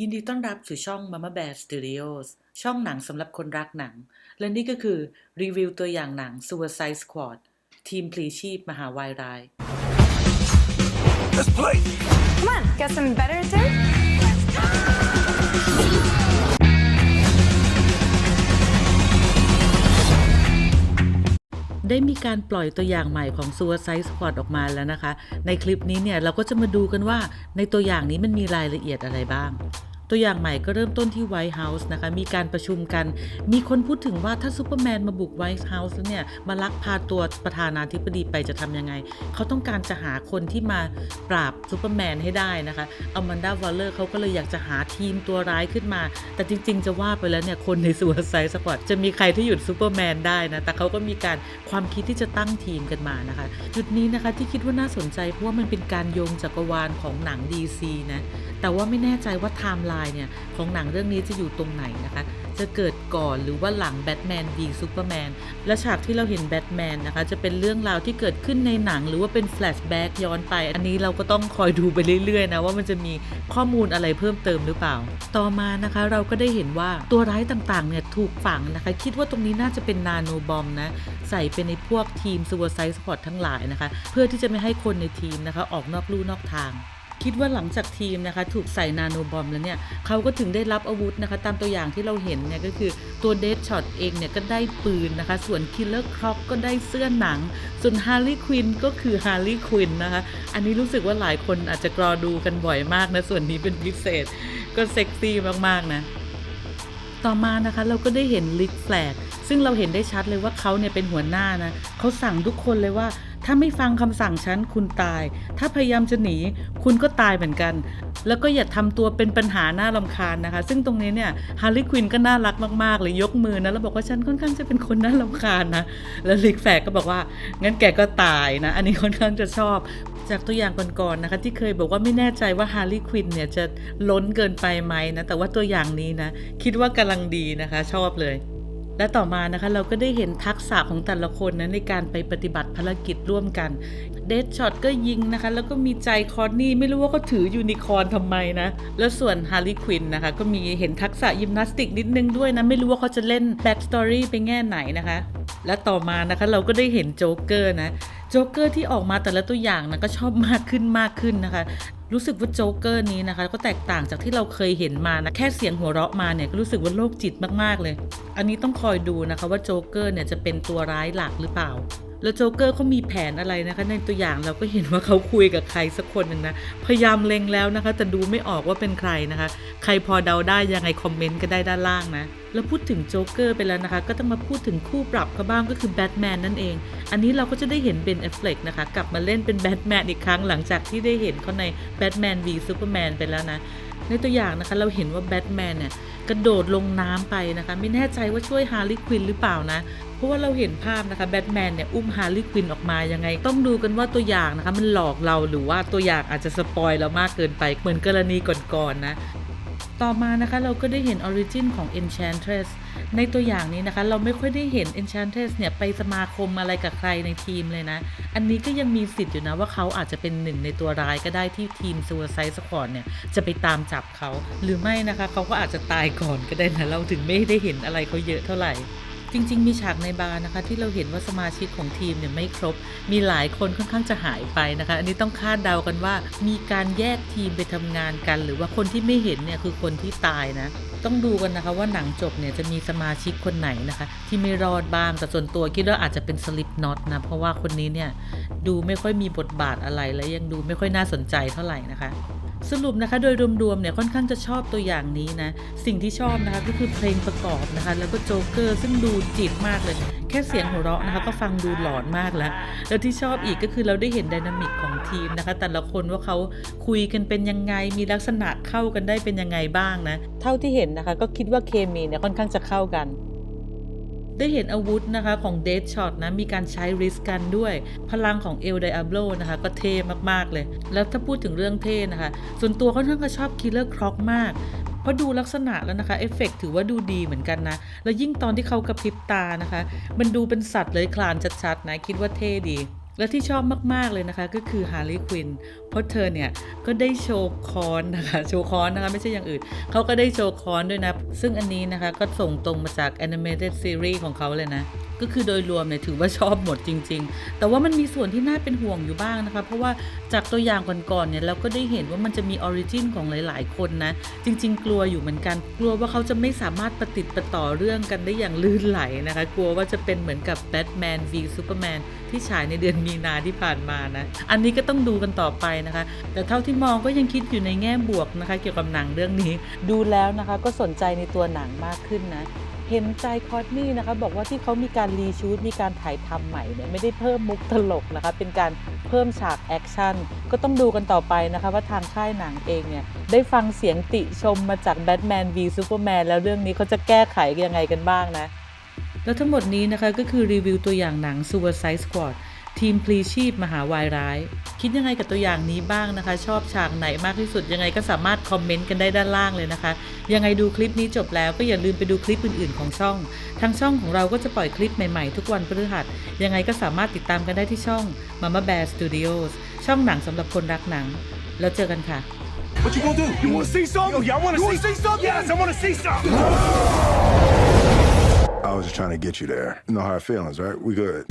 ยินดีต้อนรับสู่ช่อง Mama Bear Studios ช่องหนังสำหรับคนรักหนัง และนี่ก็คือรีวิวตัวอย่างหนัง Suicide Squad ทีมพลีชีพมหาวายราย Let's play. Come on, got some better tape? ได้มีการปล่อยตัวอย่างใหม่ของ Suicide Squad ออกมาแล้วนะคะ ในคลิปนี้เนี่ยเราก็จะมาดูกันว่าในตัวอย่างนี้มันมีรายละเอียดอะไรบ้าง ตัวอย่างใหม่ก็เริ่มต้นที่ White House นะคะ มีการประชุมกัน มีคนพูดถึงว่าถ้าซูเปอร์แมนมาบุก White House แล้วเนี่ย มาลักพาตัวประธานาธิบดีไปจะทำยังไง เขาต้องการจะหาคนที่มาปราบซูเปอร์แมนให้ได้นะคะอแมนดาวอลเลอร์เขาก็เลยอยากจะหาทีมตัวร้ายขึ้นมา แต่จริง ๆ จะว่าไปแล้วเนี่ย คนใน Suicide Squad จะมีใครที่หยุดซูเปอร์แมนได้นะ แต่เขาก็มีการความคิดที่จะตั้งทีมกันมานะคะ จุดนี้นะคะที่คิดว่าน่าสนใจเพราะว่ามันเป็นการโยงจักรวาลของหนัง DC นะ แต่ว่าไม่แน่ใจว่าไทม์ไลน์เนี่ยของหนังเรื่องนี้จะอยู่ตรงไหนนะคะ จะเกิดก่อนหรือว่าหลังแบทแมน v ซูเปอร์แมนและฉากที่เราเห็นแบทแมนนะคะจะเป็นเรื่องราวที่เกิดขึ้นในหนัง หรือว่าเป็นแฟลชแบ็กย้อนไป อันนี้เราก็ต้องคอยดูไปเรื่อยๆนะว่ามันจะมีข้อมูลอะไรเพิ่มเติมหรือเปล่า ต่อมานะคะเราก็ได้เห็นว่าตัวร้ายต่างๆเนี่ยถูกฝังนะคะ คิดว่าตรงนี้น่าจะเป็นนาโนบอมนะใส่ไปในพวกทีมซูเปอร์ไซส์สปอร์ตทั้งหลายนะคะ เพื่อที่จะไม่ให้คนในทีมนะคะ ออกนอกลู่นอกทาง คิดว่าหลังจากทีมนะคะถูกใส่นาโนบอมแล้วเนี่ยเขาก็ถึงได้รับอาวุธนะคะ ตามตัวอย่างที่เราเห็นเนี่ยก็คือตัวเด d ช็อตเองเนี่ยก็ได้ปืนนะคะ ส่วนคิลเลอร์ครอปก็ได้เสื้อหนัง ส่วนฮาร์ลีควินก็คือฮาร์ลีควินนะคะ อันนี้รู้สึกว่าหลายคนอาจจะกรอดูกันบ่อยมากนะส่วนนี้เป็นพิเศษ ก็เซ็กซี่มากๆนะต่อมานะคะเราก็ได้เห็นลิกแฟลกซึ่งเราเห็นได้ชัดเลยว่าเขาเนี่ยเป็นหัวหน้านะเขาสั่งทุกคนเลยว่า ถ้าไม่ฟังคำสั่งฉันคุณตาย ถ้าพยายามจะหนี คุณก็ตายเหมือนกัน แล้วก็อย่าทำตัวเป็นปัญหาหน้าลำคาญนะคะ ซึ่งตรงนี้เนี่ยฮาร์ลีควินก็น่ารักมากๆเลยยกมือนะแล้วบอกว่าฉันค่อนข้างจะเป็นคนน่าลำคาญนะแล้วลิกแฟลกก็บอกว่างั้นแกก็ตายนะ อันนี้ค่อนข้างจะชอบจากตัวอย่างก่อนๆนะคะ ที่เคยบอกว่าไม่แน่ใจว่าฮาร์ลีควินเนี่ยจะล้นเกินไปไหมนะแต่ว่าตัวอย่างนี้นะ คิดว่ากำลังดีนะคะ ชอบเลย และต่อมานะคะเราก็ได้เห็นทักษะของแต่ละคนนะในการไปปฏิบัติภารกิจร่วมกัน เดดช็อตก็ยิงนะคะ แล้วก็มีใจคอนนี่ไม่รู้ว่าเขาถือยูนิคอร์นทำไมนะ แล้วส่วนฮาร์ลีควินนะคะ ก็มีเห็นทักษะยิมนาสติกนิดนึงด้วยนะ ไม่รู้ว่าเขาจะเล่นแบ็กสตอรี่ไปแง่ไหนนะคะ และต่อมานะคะเราก็ได้เห็นโจ๊กเกอร์นะโจ๊กเกอร์ที่ออกมาแต่ละตัวอย่างนะก็ชอบมากขึ้นมากขึ้นนะคะ รู้สึกว่าโจ๊กเกอร์นี้นะคะ ก็แตกต่างจากที่เราเคยเห็นมานะแค่เสียงหัวเราะมาเนี่ยก็รู้สึกว่าโรคจิตมากๆเลย อันนี้ต้องคอยดูนะคะว่าโจ๊กเกอร์เนี่ยจะเป็นตัวร้ายหลักหรือเปล่า แล้วโจ๊กเกอร์เขามีแผนอะไรนะคะ ในตัวอย่างเราก็เห็นว่าเขาคุยกับใครสักคนหนึ่งนะ พยายามเล็งแล้วนะคะ แต่ดูไม่ออกว่าเป็นใครนะคะ ใครพอเดาได้ยังไงคอมเมนต์ก็ได้ด้านล่างนะ แล้วพูดถึงโจ๊กเกอร์ไปแล้วนะคะ ก็ต้องมาพูดถึงคู่ปรับเขาบ้างก็คือแบทแมนนั่นเอง อันนี้เราก็จะได้เห็นเบนแอฟเฟลกนะคะกลับมาเล่นเป็นแบทแมนอีกครั้งหลังจากที่ได้เห็นเขาในแบทแมนวีซูเปอร์แมนไปแล้วนะในตัวอย่างนะคะเราเห็นว่าแบทแมนเนี่ยกระโดดลงน้ำไปนะคะ ไม่แน่ใจว่าช่วยฮาร์ลีควินหรือเปล่านะ ราะว่าเราเห็นภาพนะคะแบทแมนเนี่ยอุ้มฮาร์ลีควินออกมายังไง ต้องดูกันว่าตัวอย่างนะคะมันหลอกเราหรือว่าตัวอย่างอาจจะสปอยเรามากเกินไปเหมือนกรณีก่อนๆนะต่อมานะคะเราก็ได้เห็นออริจินของ Enchantress ในตัวอย่างนี้นะคะ เราไม่ค่อยได้เห็น Enchantress เนี่ยไปสมาคมอะไรกับใครในทีมเลยนะ อันนี้ก็ยังมีสิทธิ์อยู่นะว่าเขาอาจจะเป็นหนึ่งในตัวร้ายก็ได้ที่ทีม Suicide Squad เนี่ยจะไปตามจับเขา หรือไม่นะคะเขาก็อาจจะตายก่อนก็ได้นะเราถึงไม่ได้เห็นอะไรเขาเยอะเท่าไหร่ จริง ๆ มีฉากในบาร์นะคะ ที่เราเห็นว่าสมาชิกของทีมเนี่ยไม่ครบ มีหลายคนค่อนข้างจะหายไปนะคะ อันนี้ต้องคาดเดากันว่า มีการแยกทีมไปทำงานกัน หรือว่าคนที่ไม่เห็นเนี่ยคือคนที่ตายนะ ต้องดูกันนะคะว่าหนังจบเนี่ยจะมีสมาชิกคนไหนนะคะ ที่ไม่รอดบ้างแต่ส่วนตัวคิดว่าอาจจะเป็นสลิปน็อตนะเพราะว่าคนนี้เนี่ยดูไม่ค่อยมีบทบาทอะไรและยังดูไม่ค่อยน่าสนใจเท่าไหร่นะคะ สรุปนะคะโดยรวมๆเนี่ยค่อนข้างจะชอบตัวอย่างนี้นะ สิ่งที่ชอบนะคะก็คือเพลงประกอบนะคะ แล้วก็โจ๊กเกอร์ซึ่งดูจิตมากเลย แค่เสียงหัวเราะนะคะก็ฟังดูหลอนมากแล้ว แล้วที่ชอบอีกก็คือเราได้เห็นไดนามิกของทีมนะคะ แต่ละคนว่าเขาคุยกันเป็นยังไงมีลักษณะเข้ากันได้เป็นยังไงบ้างนะ เท่าที่เห็นนะคะ ก็คิดว่าเคมีเนี่ยค่อนข้างจะเข้ากัน ได้เห็นอาวุธนะคะของเดทช็อตนะมีการใช้ริสกันด้วย พลังของเอลไดอาโบนะคะ ก็เท่มากๆเลย แล้วถ้าพูดถึงเรื่องเท่นะคะ ส่วนตัวค่อนข้างจะชอบคิลเลอร์คร็อกมากเพราะดูลักษณะแล้วนะคะเอฟเฟกถือว่าดูดีเหมือนกันนะ แล้วยิ่งตอนที่เขากระพริบตานะคะ มันดูเป็นสัตว์เลยคลานชัดๆนะ คิดว่าเท่ดี และที่ชอบมาก ๆ เลยนะคะก็คือฮาร์ลีควินเพราะเธอเนี่ย ก็ได้โชว์คอนนะคะโชว์คอนนะคะ ไม่ใช่อย่างอื่น เขาก็ได้โชว์คอนด้วยนะ ซึ่งอันนี้นะคะก็ส่งตรงมาจาก Animated Series ของเขาเลยนะ ก็คือโดยรวมเนี่ยถือว่าชอบหมดจริง ๆ แต่ว่ามันมีส่วนที่น่าเป็นห่วงอยู่บ้างนะคะ เพราะว่าจากตัวอย่างก่อนๆเนี่ยเราก็ได้เห็นว่ามันจะมีออริจินของหลาย ๆ คนนะ จริง ๆ กลัวอยู่เหมือนกัน กลัวว่าเขาจะไม่สามารถประติดประต่อเรื่องกันได้อย่างลื่นไหลนะคะ กลัวว่าจะเป็นเหมือนกับแบทแมน v ซูเปอร์แมนที่ฉายในเดือนมีนาที่ผ่านมานะ อันนี้ก็ต้องดูกันต่อไปนะคะ แต่เท่าที่มองก็ยังคิดอยู่ในแง่บวกนะคะ เกี่ยวกับหนังเรื่องนี้ ดูแล้วนะคะก็สนใจในตัวหนังมากขึ้นนะเห็นใจคอตนี่นะคะบอกว่าที่เขามีการรีชูตมีการถ่ายทำใหม่เนี่ยไม่ได้เพิ่มมุกตลกนะคะ เป็นการเพิ่มฉากแอคชั่นก็ต้องดูกันต่อไปนะคะ ว่าทางค่ายหนังเองเนี่ยได้ฟังเสียงติชมมาจากแบทแมน v ซูเปอร์แมนแล้วเรื่องนี้เขาจะแก้ไขยังไงกันบ้างนะ แล้วทั้งหมดนี้นะคะก็คือรีวิวตัวอย่างหนัง Suicide Squad ทีมพลีชีพมหาวายร้าย คิดยังไงกับตัวอย่างนี้บ้างนะคะ ชอบฉากไหนมากที่สุดยังไงก็สามารถคอมเมนต์กันได้ด้านล่างเลยนะคะ ยังไงดูคลิปนี้จบแล้วก็อย่าลืมไปดูคลิปอื่นๆ ของช่อง ทางช่องของเราก็จะปล่อยคลิปใหม่ๆ ทุกวันพฤหัส ยังไงก็สามารถติดตามกันได้ที่ช่อง Mama Bear Studios ช่องหนังสำหรับคนรักหนัง แล้วเจอกันค่ะ What you gonna do? You wanna see something? Yo, y'all wanna, see, see something? Yes, I wanna see something. I was just trying to get you there. You know how it feels, right? We good.